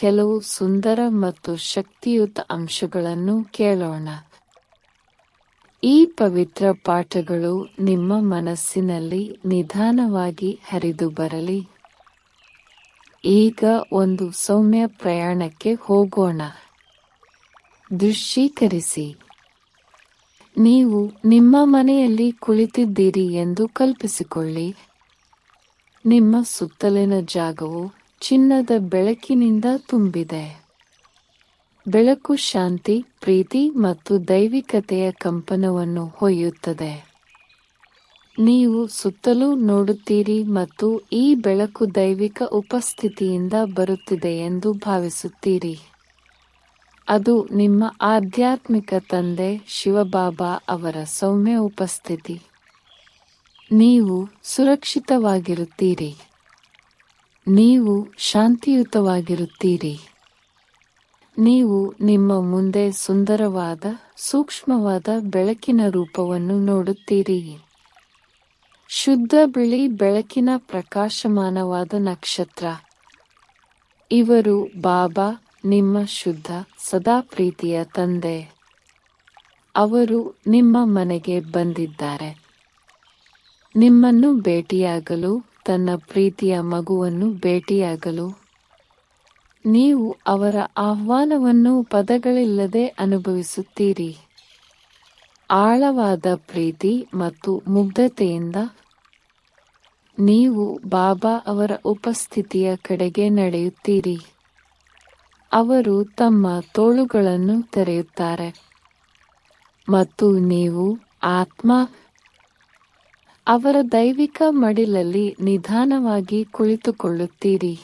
ಕೆಲವು ಸುಂದರ ಮತ್ತು ಶಕ್ತಿಯುತ ಅಂಶಗಳನ್ನು ಕೇಳೋಣ. ಈ ಪವಿತ್ರ ಪಾಠಗಳು ನಿಮ್ಮ ಮನಸ್ಸಿನಲ್ಲಿ ನಿಧಾನವಾಗಿ ಹರಿದು ಬರಲಿ. ಈಗ ಒಂದು ಸೌಮ್ಯ ಪ್ರಯಾಣಕ್ಕೆ ಹೋಗೋಣ. ದೃಶ್ಯೀಕರಿಸಿ. ನೀವು ನಿಮ್ಮ ಮನೆಯಲ್ಲಿ ಕುಳಿತಿದ್ದೀರಿ ಎಂದು ಕಲ್ಪಿಸಿಕೊಳ್ಳಿ. ನಿಮ್ಮ ಸುತ್ತಲಿನ ಜಾಗವು ಚಿನ್ನದ ಬೆಳಕಿನಿಂದ ತುಂಬಿದೆ. ಬೆಳಕು ಶಾಂತಿ, ಪ್ರೀತಿ ಮತ್ತು ದೈವಿಕತೆಯ ಕಂಪನವನ್ನು ಹೊಯ್ಯುತ್ತದೆ. ನೀವು ಸುತ್ತಲೂ ನೋಡುತ್ತೀರಿ ಮತ್ತು ಈ ಬೆಳಕು ದೈವಿಕ ಉಪಸ್ಥಿತಿಯಿಂದ ಬರುತ್ತಿದೆ ಎಂದು ಭಾವಿಸುತ್ತೀರಿ. ಅದು ನಿಮ್ಮ ಆಧ್ಯಾತ್ಮಿಕ ತಂದೆ ಶಿವಬಾಬಾ ಅವರ ಸೌಮ್ಯ ಉಪಸ್ಥಿತಿ. ನೀವು ಸುರಕ್ಷಿತವಾಗಿರುತ್ತೀರಿ. ನೀವು ಶಾಂತಿಯುತವಾಗಿರುತ್ತೀರಿ. ನೀವು ನಿಮ್ಮ ಮುಂದೆ ಸುಂದರವಾದ, ಸೂಕ್ಷ್ಮವಾದ ಬೆಳಕಿನ ರೂಪವನ್ನು ನೋಡುತ್ತೀರಿ. ಶುದ್ಧ ಬಿಳಿ ಬೆಳಕಿನ ಪ್ರಕಾಶಮಾನವಾದ ನಕ್ಷತ್ರ. ಇವರು ಬಾಬಾ, ನಿಮ್ಮ ಶುದ್ಧ, ಸದಾ ಪ್ರೀತಿಯ ತಂದೆ. ಅವರು ನಿಮ್ಮ ಮನೆಗೆ ಬಂದಿದ್ದಾರೆ. ನಿಮ್ಮನ್ನು ಭೇಟಿಯಾಗಲು ತನ್ನ ಪ್ರೀತಿಯ ಮಗುವನ್ನು ಭೇಟಿಯಾಗಲು. ನೀವು ಅವರ ಆಹ್ವಾನವನ್ನು ಪದಗಳಿಲ್ಲದೆ ಅನುಭವಿಸುತ್ತೀರಿ. ಆಳವಾದ ಪ್ರೀತಿ ಮತ್ತು ಮುಗ್ಧತೆಯಿಂದ ನೀವು ಬಾಬಾ ಅವರ ಉಪಸ್ಥಿತಿಯ ಕಡೆಗೆ ನಡೆಯುತ್ತೀರಿ. ಅವರು ತಮ್ಮ ತೋಳುಗಳನ್ನು ತೆರೆಯುತ್ತಾರೆ. ಮತ್ತು ನೀವು ಆತ್ಮ ಅವರ ದೈವಿಕ ಮಡಿಲಲ್ಲಿ ನಿಧಾನವಾಗಿ ಕುಳಿತುಕೊಳ್ಳುತ್ತೀರಿ.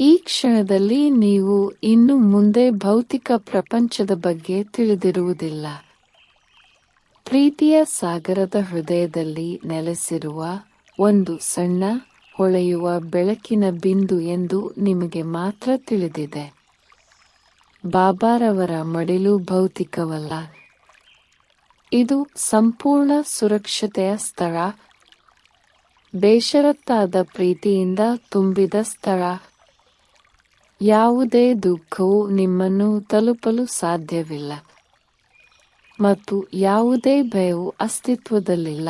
ಈ ಕ್ಷಣದಲ್ಲಿ ನೀವು ಇನ್ನು ಮುಂದೆ ಭೌತಿಕ ಪ್ರಪಂಚದ ಬಗ್ಗೆ ತಿಳಿದಿರುವುದಿಲ್ಲ. ಪ್ರೀತಿಯ ಸಾಗರದ ಹೃದಯದಲ್ಲಿ ನೆಲೆಸಿರುವ ಒಂದು ಸಣ್ಣ, ಹೊಳೆಯುವ ಬೆಳಕಿನ ಬಿಂದು ಎಂದು ನಿಮಗೆ ಮಾತ್ರ ತಿಳಿದಿದೆ. ಬಾಬಾರವರ ಮಡಿಲು ಭೌತಿಕವಲ್ಲ. ಇದು ಸಂಪೂರ್ಣ ಸುರಕ್ಷತೆಯ ಸ್ಥಳ. ಬೇಷರತ್ತಾದ ಪ್ರೀತಿಯಿಂದ ತುಂಬಿದ ಸ್ಥಳ. ಯಾವುದೇ ದುಃಖವು ನಿಮ್ಮನ್ನು ತಲುಪಲು ಸಾಧ್ಯವಿಲ್ಲ. ಮತ್ತು ಯಾವುದೇ ಭಯವು ಅಸ್ತಿತ್ವದಲ್ಲಿಲ್ಲ.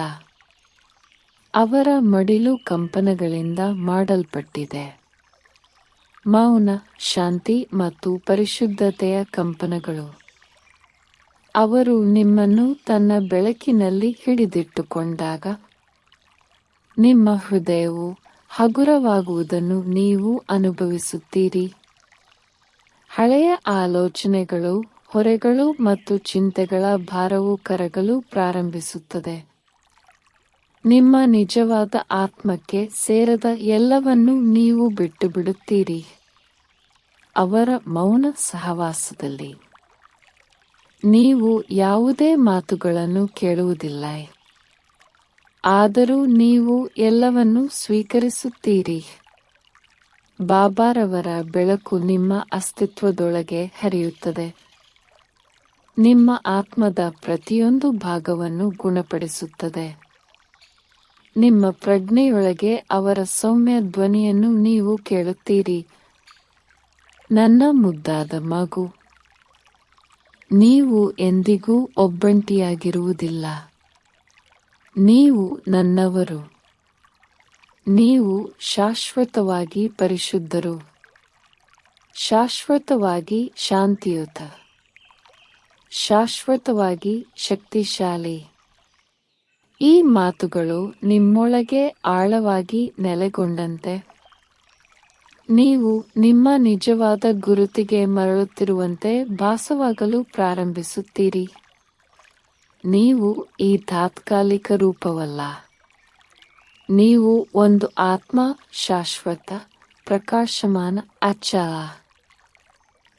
ಅವರ ಮಡಿಲು ಕಂಪನಗಳಿಂದ ಮಾಡಲ್ಪಟ್ಟಿದೆ. ಮೌನ, ಶಾಂತಿ ಮತ್ತು ಪರಿಶುದ್ಧತೆಯ ಕಂಪನಗಳು. ಅವರು ನಿಮ್ಮನ್ನು ತನ್ನ ಬೆಳಕಿನಲ್ಲಿ ಹಿಡಿದಿಟ್ಟುಕೊಂಡಾಗ ನಿಮ್ಮ ಹೃದಯವು ಹಗುರವಾಗುವುದನ್ನು ನೀವು ಅನುಭವಿಸುತ್ತೀರಿ. ಹಳೆಯ ಆಲೋಚನೆಗಳು, ಹೊರೆಗಳು ಮತ್ತು ಚಿಂತೆಗಳ ಭಾರವು ಕರಗಲು ಪ್ರಾರಂಭಿಸುತ್ತದೆ. ನಿಮ್ಮ ನಿಜವಾದ ಆತ್ಮಕ್ಕೆ ಸೇರದ ಎಲ್ಲವನ್ನೂ ನೀವು ಬಿಟ್ಟು ಬಿಡುತ್ತೀರಿ ಅವರ ಮೌನ ಸಹವಾಸದಲ್ಲಿ. ನೀವು ಯಾವುದೇ ಮಾತುಗಳನ್ನು ಕೇಳುವುದಿಲ್ಲ. ಆದರೂ ನೀವು ಎಲ್ಲವನ್ನೂ ಸ್ವೀಕರಿಸುತ್ತೀರಿ. ಬಾಬಾರವರ ಬೆಳಕು ನಿಮ್ಮ ಅಸ್ತಿತ್ವದೊಳಗೆ ಹರಿಯುತ್ತದೆ. ನಿಮ್ಮ ಆತ್ಮದ ಪ್ರತಿಯೊಂದು ಭಾಗವನ್ನು ಗುಣಪಡಿಸುತ್ತದೆ. ನಿಮ್ಮ ಪ್ರಜ್ಞೆಯೊಳಗೆ ಅವರ ಸೌಮ್ಯ ಧ್ವನಿಯನ್ನು ನೀವು ಕೇಳುತ್ತೀರಿ. ನನ್ನ ಮುದ್ದಾದ ಮಗು ನೀವು ಎಂದಿಗೂ ಒಬ್ಬಂಟಿಯಾಗಿರುವುದಿಲ್ಲ. ನೀವು ನನ್ನವರು. ನೀವು ಶಾಶ್ವತವಾಗಿ ಪರಿಶುದ್ಧರು. ಶಾಶ್ವತವಾಗಿ ಶಾಂತಿಯುತ. ಶಾಶ್ವತವಾಗಿ ಶಕ್ತಿಶಾಲಿ. ಈ ಮಾತುಗಳು ನಿಮ್ಮೊಳಗೆ ಆಳವಾಗಿ ನೆಲೆಗೊಂಡಂತೆ. ನೀವು ನಿಮ್ಮ ನಿಜವಾದ ಗುರುತಿಗೆ ಮರಳುತ್ತಿರುವಂತೆ ಭಾಸವಾಗಲು ಪ್ರಾರಂಭಿಸುತ್ತೀರಿ. ನೀವು ಈ ತಾತ್ಕಾಲಿಕ ರೂಪವಲ್ಲ. ನೀವು ಒಂದು ಆತ್ಮ ಶಾಶ್ವತ, ಪ್ರಕಾಶಮಾನ ಅಚ್ಚಲ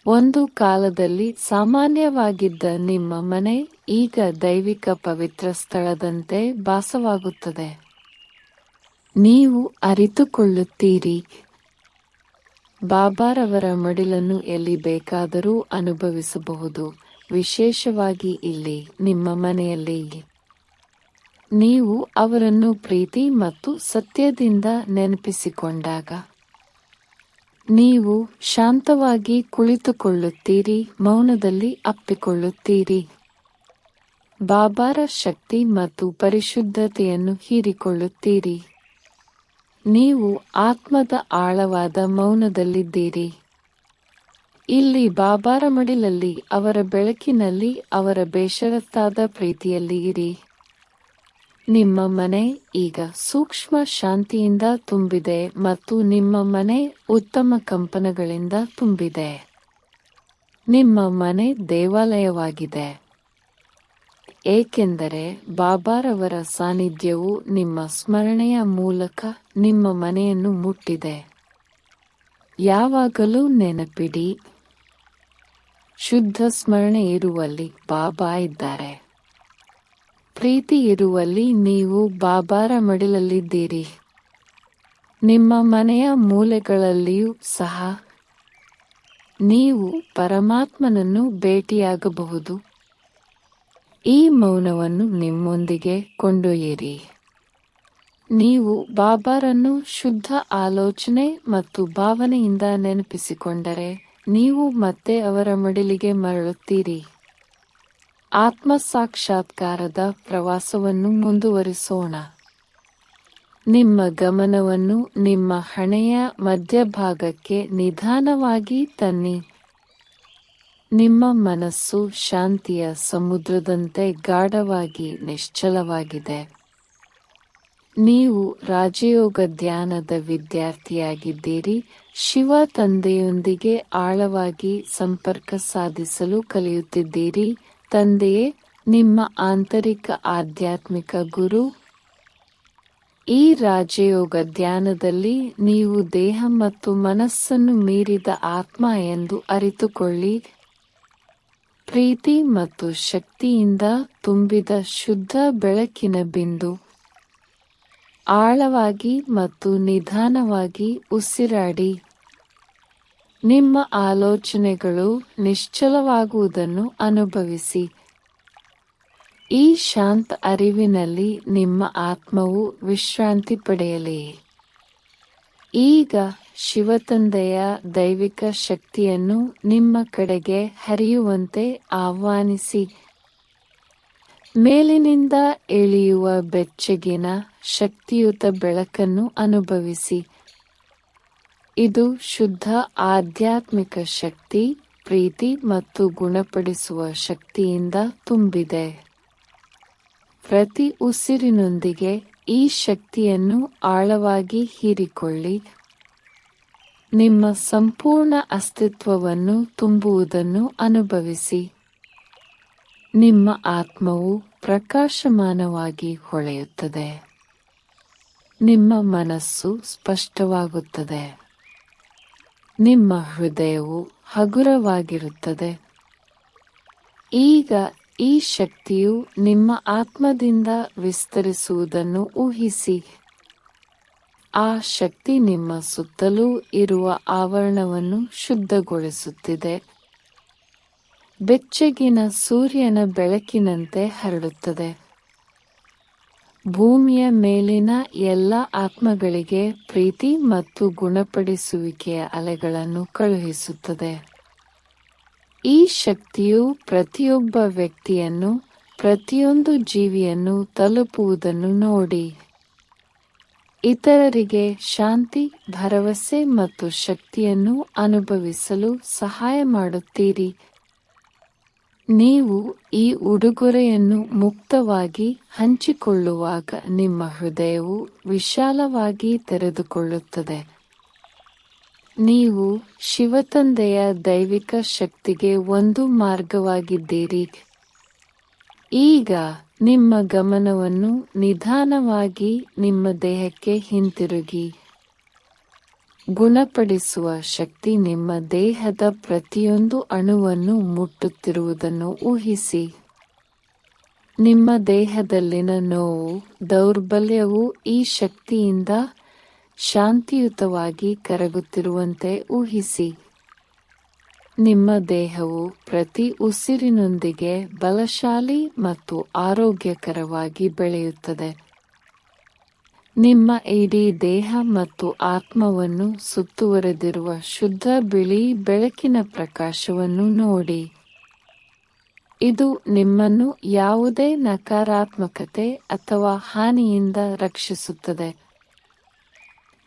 ಒಂದು ಕಾಲದಲ್ಲಿ ಸಾಮಾನ್ಯವಾಗಿದ್ದ ನಿಮ್ಮ ಮನೆ ಈಗ ದೈವಿಕ ಪವಿತ್ರ ಸ್ಥಳದಂತೆ ಭಾಸವಾಗುತ್ತದೆ. ನೀವು ಅರಿತುಕೊಳ್ಳುತ್ತೀರಿ ಬಾಬಾರವರ ಮಡಿಲನ್ನು ಎಲ್ಲಿ ಬೇಕಾದರೂ ಅನುಭವಿಸಬಹುದು. ವಿಶೇಷವಾಗಿ ಇಲ್ಲಿ, ನಿಮ್ಮ ಮನೆಯಲ್ಲಿ. ನೀವು ಅವರನ್ನು ಪ್ರೀತಿ ಮತ್ತು ಸತ್ಯದಿಂದ ನೆನಪಿಸಿಕೊಂಡಾಗ. ನೀವು ಶಾಂತವಾಗಿ ಕುಳಿತುಕೊಳ್ಳುತ್ತೀರಿ, ಮೌನದಲ್ಲಿ ಅಪ್ಪಿಕೊಳ್ಳುತ್ತೀರಿ. ಬಾಬಾರ ಶಕ್ತಿ ಮತ್ತು ಪರಿಶುದ್ಧತೆಯನ್ನು ಹೀರಿಕೊಳ್ಳುತ್ತೀರಿ. ನೀವು ಆತ್ಮದ ಆಳವಾದ ಮೌನದಲ್ಲಿದ್ದೀರಿ. ಇಲ್ಲಿ ಬಾಬಾರ ಮಡಿಲಲ್ಲಿ, ಅವರ ಬೆಳಕಿನಲ್ಲಿ, ಅವರ ಬೇಷರತ್ತಾದ ಪ್ರೀತಿಯಲ್ಲಿ ಇರಿ. ನಿಮ್ಮ ಮನೆ ಈಗ ಸೂಕ್ಷ್ಮ ಶಾಂತಿಯಿಂದ ತುಂಬಿದೆ ಮತ್ತು ನಿಮ್ಮ ಮನೆ ಉತ್ತಮ ಕಂಪನಗಳಿಂದ ತುಂಬಿದೆ. ನಿಮ್ಮ ಮನೆ ದೇವಾಲಯವಾಗಿದೆ. ಏಕೆಂದರೆ ಬಾಬಾರವರ ಸಾನ್ನಿಧ್ಯವು ನಿಮ್ಮ ಸ್ಮರಣೆಯ ಮೂಲಕ ನಿಮ್ಮ ಮನೆಯನ್ನು ಮುಟ್ಟಿದೆ. ಯಾವಾಗಲೂ ನೆನಪಿಡಿ, ಶುದ್ಧ ಸ್ಮರಣೆ ಇರುವಲ್ಲಿ ಬಾಬಾ ಇದ್ದಾರೆ. ಪ್ರೀತಿ ಇರುವಲ್ಲಿ ನೀವು ಬಾಬಾರ ಮಡಿಲಲ್ಲಿದ್ದೀರಿ. ನಿಮ್ಮ ಮನೆಯ ಮೂಲೆಗಳಲ್ಲಿಯೂ ಸಹ ನೀವು ಪರಮಾತ್ಮನನ್ನು ಭೇಟಿಯಾಗಬಹುದು. ಈ ಮೌನವನ್ನು ನಿಮ್ಮೊಂದಿಗೆ ಕೊಂಡೊಯ್ಯಿರಿ. ನೀವು ಬಾಬಾರನ್ನು ಶುದ್ಧ ಆಲೋಚನೆ ಮತ್ತು ಭಾವನೆಯಿಂದ ನೆನಪಿಸಿಕೊಂಡರೆ ನೀವು ಮತ್ತೆ ಅವರ ಮಡಿಲಿಗೆ ಮರಳುತ್ತೀರಿ. ಆತ್ಮ ಸಾಕ್ಷಾತ್ಕಾರದ ಪ್ರವಾಸವನ್ನು ಮುಂದುವರಿಸೋಣ. ನಿಮ್ಮ ಗಮನವನ್ನು ನಿಮ್ಮ ಹಣೆಯ ಮಧ್ಯಭಾಗಕ್ಕೆ ನಿಧಾನವಾಗಿ ತನ್ನಿ. ನಿಮ್ಮ ಮನಸ್ಸು ಶಾಂತಿಯ ಸಮುದ್ರದಂತೆ ಗಾಢವಾಗಿ, ನಿಶ್ಚಲವಾಗಿದೆ. ನೀವು ರಾಜಯೋಗ ಧ್ಯಾನದ ವಿದ್ಯಾರ್ಥಿಯಾಗಿದ್ದೀರಿ. ಶಿವ ತಂದೆಯೊಂದಿಗೆ ಆಳವಾಗಿ ಸಂಪರ್ಕ ಸಾಧಿಸಲು ಕಲಿಯುತ್ತಿದ್ದೀರಿ. ತಂದೆಯೇ, ನಿಮ್ಮ ಆಂತರಿಕ ಆಧ್ಯಾತ್ಮಿಕ ಗುರು. ಈ ರಾಜಯೋಗ ಧ್ಯಾನದಲ್ಲಿ ನೀವು ದೇಹ ಮತ್ತು ಮನಸ್ಸನ್ನು ಮೀರಿದ ಆತ್ಮ ಎಂದು ಅರಿತುಕೊಳ್ಳಿ. ಪ್ರೀತಿ ಮತ್ತು ಶಕ್ತಿಯಿಂದ ತುಂಬಿದ ಶುದ್ಧ ಬೆಳಕಿನ ಬಿಂದು. ಆಳವಾಗಿ ಮತ್ತು ನಿಧಾನವಾಗಿ ಉಸಿರಾಡಿ. ನಿಮ್ಮ ಆಲೋಚನೆಗಳು ನಿಶ್ಚಲವಾಗುವುದನ್ನು ಅನುಭವಿಸಿ. ಈ ಶಾಂತ ಅರಿವಿನಲ್ಲಿ ನಿಮ್ಮ ಆತ್ಮವು ವಿಶ್ರಾಂತಿ ಪಡೆಯಲಿ. ಈಗ ಶಿವತಂದೆಯ ದೈವಿಕ ಶಕ್ತಿಯನ್ನು ನಿಮ್ಮ ಕಡೆಗೆ ಹರಿಯುವಂತೆ ಆಹ್ವಾನಿಸಿ. ಮೇಲಿನಿಂದ ಇಳಿಯುವ ಬೆಚ್ಚಗಿನ ಶಕ್ತಿಯುತ ಬೆಳಕನ್ನು ಅನುಭವಿಸಿ. ಇದು ಶುದ್ಧ ಆಧ್ಯಾತ್ಮಿಕ ಶಕ್ತಿ, ಪ್ರೀತಿ ಮತ್ತು ಗುಣಪಡಿಸುವ ಶಕ್ತಿಯಿಂದ ತುಂಬಿದೆ. ಪ್ರತಿ ಉಸಿರಿನೊಂದಿಗೆ ಈ ಶಕ್ತಿಯನ್ನು ಆಳವಾಗಿ ಹೀರಿಕೊಳ್ಳಿ. ನಿಮ್ಮ ಸಂಪೂರ್ಣ ಅಸ್ತಿತ್ವವನ್ನು ತುಂಬುವುದನ್ನು ಅನುಭವಿಸಿ. ನಿಮ್ಮ ಆತ್ಮವು ಪ್ರಕಾಶಮಾನವಾಗಿ ಹೊಳೆಯುತ್ತದೆ. ನಿಮ್ಮ ಮನಸ್ಸು ಸ್ಪಷ್ಟವಾಗುತ್ತದೆ. ನಿಮ್ಮ ಹೃದಯವು ಹಗುರವಾಗಿರುತ್ತದೆ. ಈಗ ಈ ಶಕ್ತಿಯು ನಿಮ್ಮ ಆತ್ಮದಿಂದ ವಿಸ್ತರಿಸುವುದನ್ನು ಊಹಿಸಿ. ಆ ಶಕ್ತಿ ನಿಮ್ಮ ಸುತ್ತಲೂ ಇರುವ ಆವರಣವನ್ನು ಶುದ್ಧಗೊಳಿಸುತ್ತಿದೆ. ಬೆಚ್ಚಗಿನ ಸೂರ್ಯನ ಬೆಳಕಿನಂತೆ ಹರಡುತ್ತದೆ. ಭೂಮಿಯ ಮೇಲಿನ ಎಲ್ಲ ಆತ್ಮಗಳಿಗೆ ಪ್ರೀತಿ ಮತ್ತು ಗುಣಪಡಿಸುವಿಕೆಯ ಅಲೆಗಳನ್ನು ಕಳುಹಿಸುತ್ತದೆ. ಈ ಶಕ್ತಿಯು ಪ್ರತಿಯೊಬ್ಬ ವ್ಯಕ್ತಿಯನ್ನು, ಪ್ರತಿಯೊಂದು ಜೀವಿಯನ್ನು ತಲುಪುವುದನ್ನು ನೋಡಿ. ಇತರರಿಗೆ ಶಾಂತಿ, ಭರವಸೆ ಮತ್ತು ಶಕ್ತಿಯನ್ನು ಅನುಭವಿಸಲು ಸಹಾಯ ಮಾಡುತ್ತೀರಿ. ನೀವು ಈ ಉಡುಗೊರೆಯನ್ನು ಮುಕ್ತವಾಗಿ ಹಂಚಿಕೊಳ್ಳುವಾಗ ನಿಮ್ಮ ಹೃದಯವು ವಿಶಾಲವಾಗಿ ತೆರೆದುಕೊಳ್ಳುತ್ತದೆ. ನೀವು ಶಿವತಂದೆಯ ದೈವಿಕ ಶಕ್ತಿಗೆ ಒಂದು ಮಾರ್ಗವಾಗಿದ್ದೀರಿ. ಈಗ ನಿಮ್ಮ ಗಮನವನ್ನು ನಿಧಾನವಾಗಿ ನಿಮ್ಮ ದೇಹಕ್ಕೆ ಹಿಂತಿರುಗಿ. ಗುಣಪಡಿಸುವ ಶಕ್ತಿ ನಿಮ್ಮ ದೇಹದ ಪ್ರತಿಯೊಂದು ಅಣುವನ್ನು ಮುಟ್ಟುತ್ತಿರುವುದನ್ನು ಊಹಿಸಿ. ನಿಮ್ಮ ದೇಹದಲ್ಲಿನ ನೋವು, ದೌರ್ಬಲ್ಯವು ಈ ಶಕ್ತಿಯಿಂದ ಶಾಂತಿಯುತವಾಗಿ ಕರಗುತ್ತಿರುವಂತೆ ಊಹಿಸಿ. ನಿಮ್ಮ ದೇಹವು ಪ್ರತಿ ಉಸಿರಿನೊಂದಿಗೆ ಬಲಶಾಲಿ ಮತ್ತು ಆರೋಗ್ಯಕರವಾಗಿ ಬೆಳೆಯುತ್ತದೆ. ನಿಮ್ಮ ಇಡೀ ದೇಹ ಮತ್ತು ಆತ್ಮವನ್ನು ಸುತ್ತುವರೆದಿರುವ ಶುದ್ಧ ಬಿಳಿ ಬೆಳಕಿನ ಪ್ರಕಾಶವನ್ನು ನೋಡಿ. ಇದು ನಿಮ್ಮನ್ನು ಯಾವುದೇ ನಕಾರಾತ್ಮಕತೆ ಅಥವಾ ಹಾನಿಯಿಂದ ರಕ್ಷಿಸುತ್ತದೆ.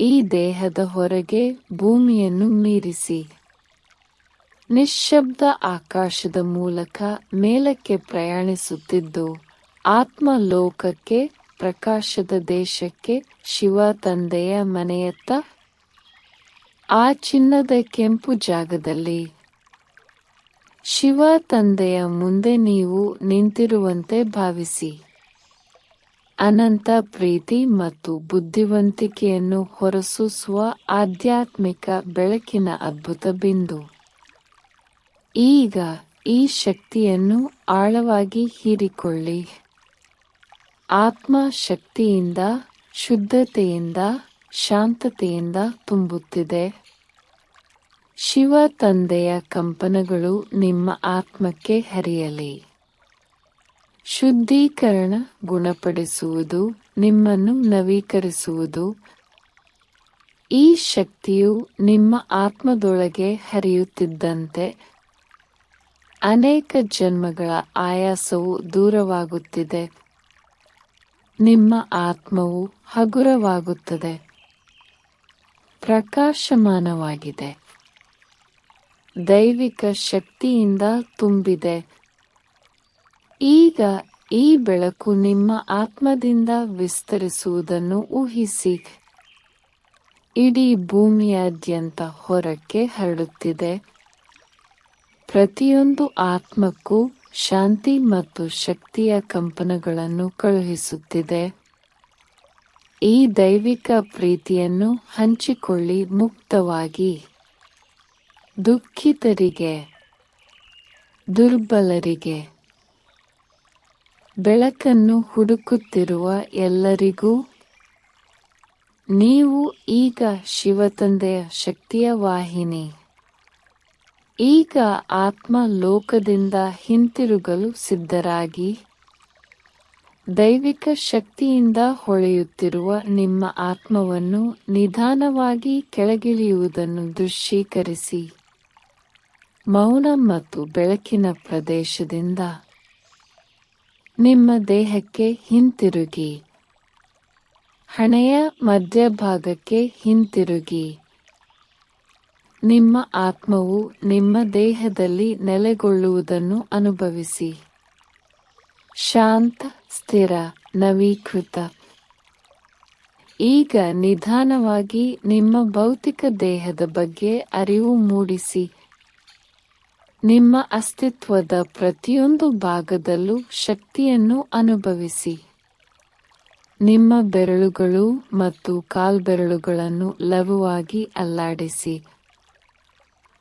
ಈ ದೇಹದ ಹೊರಗೆ ಭೂಮಿಯನ್ನು ಮೀರಿಸಿ. ನಿಶ್ಶಬ್ದ ಆಕಾಶದ ಮೂಲಕ ಮೇಲಕ್ಕೆ ಪ್ರಯಾಣಿಸುತ್ತಿದ್ದು ಆತ್ಮ ಲೋಕಕ್ಕೆ ಪ್ರಕಾಶದ ದೇಶಕ್ಕೆ, ಶಿವ ತಂದೆಯ ಮನೆಯತ್ತ, ಆ ಚಿನ್ನದ ಕೆಂಪು ಜಾಗದಲ್ಲಿ. ಶಿವ ತಂದೆಯ ಮುಂದೆ ನೀವು ನಿಂತಿರುವಂತೆ ಭಾವಿಸಿ. ಅನಂತ ಪ್ರೀತಿ ಮತ್ತು ಬುದ್ಧಿವಂತಿಕೆಯನ್ನು ಹೊರಸೂಸುವ ಆಧ್ಯಾತ್ಮಿಕ ಬೆಳಕಿನ ಅದ್ಭುತ ಬಿಂದು. ಈಗ ಈ ಶಕ್ತಿಯನ್ನು ಆಳವಾಗಿ ಹೀರಿಕೊಳ್ಳಿ. ಆತ್ಮ ಶಕ್ತಿಯಿಂದ ಶುದ್ಧತೆಯಿಂದ, ಶಾಂತತೆಯಿಂದ ತುಂಬುತ್ತಿದೆ. ಶಿವ ತಂದೆಯ ಕಂಪನಗಳು ನಿಮ್ಮ ಆತ್ಮಕ್ಕೆ ಹರಿಯಲಿ. ಶುದ್ಧೀಕರಣ ಗುಣಪಡಿಸುವುದು, ನಿಮ್ಮನ್ನು ನವೀಕರಿಸುವುದು. ಈ ಶಕ್ತಿಯು ನಿಮ್ಮ ಆತ್ಮದೊಳಗೆ ಹರಿಯುತ್ತಿದ್ದಂತೆ ಅನೇಕ ಜನ್ಮಗಳ ಆಯಾಸವು ದೂರವಾಗುತ್ತಿದೆ. ನಿಮ್ಮ ಆತ್ಮವು ಹಗುರವಾಗುತ್ತದೆ. ಪ್ರಕಾಶಮಾನವಾಗಿದೆ. ದೈವಿಕ ಶಕ್ತಿಯಿಂದ ತುಂಬಿದೆ. ಈಗ ಈ ಬೆಳಕು ನಿಮ್ಮ ಆತ್ಮದಿಂದ ವಿಸ್ತರಿಸುವುದನ್ನು ಊಹಿಸಿ. ಇಡೀ ಭೂಮಿಯಾದ್ಯಂತ ಹೊರಕ್ಕೆ ಹರಡುತ್ತಿದೆ. ಪ್ರತಿಯೊಂದು ಆತ್ಮಕ್ಕೂ ಶಾಂತಿ ಮತ್ತು ಶಕ್ತಿಯ ಕಂಪನಗಳನ್ನು ಕಳುಹಿಸುತ್ತಿದೆ. ಈ ದೈವಿಕ ಪ್ರೀತಿಯನ್ನು ಹಂಚಿಕೊಳ್ಳಿ ಮುಕ್ತವಾಗಿ. ದುಃಖಿತರಿಗೆ, ದುರ್ಬಲರಿಗೆ ಬೆಳಕನ್ನು ಹುಡುಕುತ್ತಿರುವ ಎಲ್ಲರಿಗೂ ನೀವು ಈಗ ಶಿವತಂದೆಯ ಶಕ್ತಿಯ ವಾಹಿನಿ. ಈಗ ಆತ್ಮ ಲೋಕದಿಂದ ಹಿಂತಿರುಗಲು ಸಿದ್ಧರಾಗಿ ದೈವಿಕ ಶಕ್ತಿಯಿಂದ ಹೊಳೆಯುತ್ತಿರುವ ನಿಮ್ಮ ಆತ್ಮವನ್ನು ನಿಧಾನವಾಗಿ ಕೆಳಗಿಳಿಯುವುದನ್ನು ದೃಶ್ಯೀಕರಿಸಿ. ಮೌನ ಮತ್ತು ಬೆಳಕಿನ ಪ್ರದೇಶದಿಂದ ನಿಮ್ಮ ದೇಹಕ್ಕೆ ಹಿಂತಿರುಗಿ. ಹಣೆಯ ಮಧ್ಯಭಾಗಕ್ಕೆ ಹಿಂತಿರುಗಿ. ನಿಮ್ಮ ಆತ್ಮವು ನಿಮ್ಮ ದೇಹದಲ್ಲಿ ನೆಲೆಗೊಳ್ಳುವುದನ್ನು ಅನುಭವಿಸಿ. ಶಾಂತ, ಸ್ಥಿರ, ನವೀಕೃತ. ಈಗ ನಿಧಾನವಾಗಿ ನಿಮ್ಮ ಭೌತಿಕ ದೇಹದ ಬಗ್ಗೆ ಅರಿವು ಮೂಡಿಸಿ. ನಿಮ್ಮ ಅಸ್ತಿತ್ವದ ಪ್ರತಿಯೊಂದು ಭಾಗದಲ್ಲೂ ಶಕ್ತಿಯನ್ನು ಅನುಭವಿಸಿ. ನಿಮ್ಮ ಬೆರಳುಗಳು ಮತ್ತು ಕಾಲ್ಬೆರಳುಗಳನ್ನು ಲಘುವಾಗಿ ಅಲ್ಲಾಡಿಸಿ.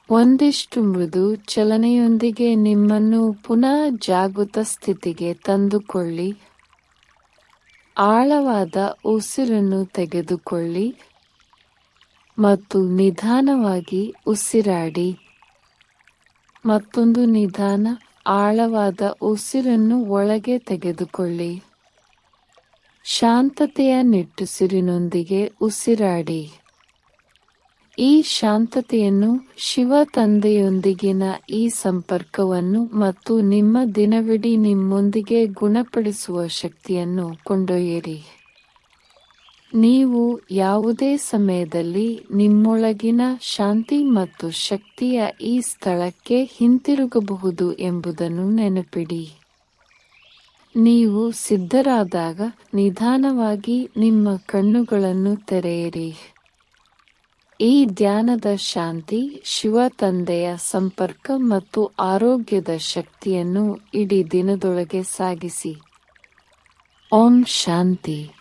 ಒಂದಿಷ್ಟು ಮೃದು ಚಲನೆಯೊಂದಿಗೆ ನಿಮ್ಮನ್ನು ಪುನಃ ಜಾಗೃತ ಸ್ಥಿತಿಗೆ ತಂದುಕೊಳ್ಳಿ. ಆಳವಾದ ಉಸಿರನ್ನು ತೆಗೆದುಕೊಳ್ಳಿ ಮತ್ತು ನಿಧಾನವಾಗಿ ಉಸಿರಾಡಿ. ಮತ್ತೊಂದು ನಿಧಾನ, ಆಳವಾದ ಉಸಿರನ್ನು ಒಳಗೆ ತೆಗೆದುಕೊಳ್ಳಿ. ಶಾಂತತೆಯ ನಿಟ್ಟುಸಿರಿನೊಂದಿಗೆ ಉಸಿರಾಡಿ. ಈ ಶಾಂತತೆಯನ್ನು ಶಿವ ತಂದೆಯೊಂದಿಗಿನ ಈ ಸಂಪರ್ಕವನ್ನು ಮತ್ತು ನಿಮ್ಮ ದಿನವಿಡೀ ನಿಮ್ಮೊಂದಿಗೆ ಗುಣಪಡಿಸುವ ಶಕ್ತಿಯನ್ನು ಕೊಂಡೊಯ್ಯಿರಿ. ನೀವು ಯಾವುದೇ ಸಮಯದಲ್ಲಿ ನಿಮ್ಮೊಳಗಿನ ಶಾಂತಿ ಮತ್ತು ಶಕ್ತಿಯ ಈ ಸ್ಥಳಕ್ಕೆ ಹಿಂತಿರುಗಬಹುದು ಎಂಬುದನ್ನು ನೆನಪಿಡಿ. ನೀವು ಸಿದ್ಧರಾದಾಗ ನಿಧಾನವಾಗಿ ನಿಮ್ಮ ಕಣ್ಣುಗಳನ್ನು ತೆರೆಯಿರಿ. ಈ ಧ್ಯಾನದ ಶಾಂತಿ ಶಿವ ತಂದೆಯ ಸಂಪರ್ಕ ಮತ್ತು ಆರೋಗ್ಯದ ಶಕ್ತಿಯನ್ನು ಇಡೀ ದಿನದೊಳಗೆ ಸಾಗಿಸಿ. ಓಂ ಶಾಂತಿ.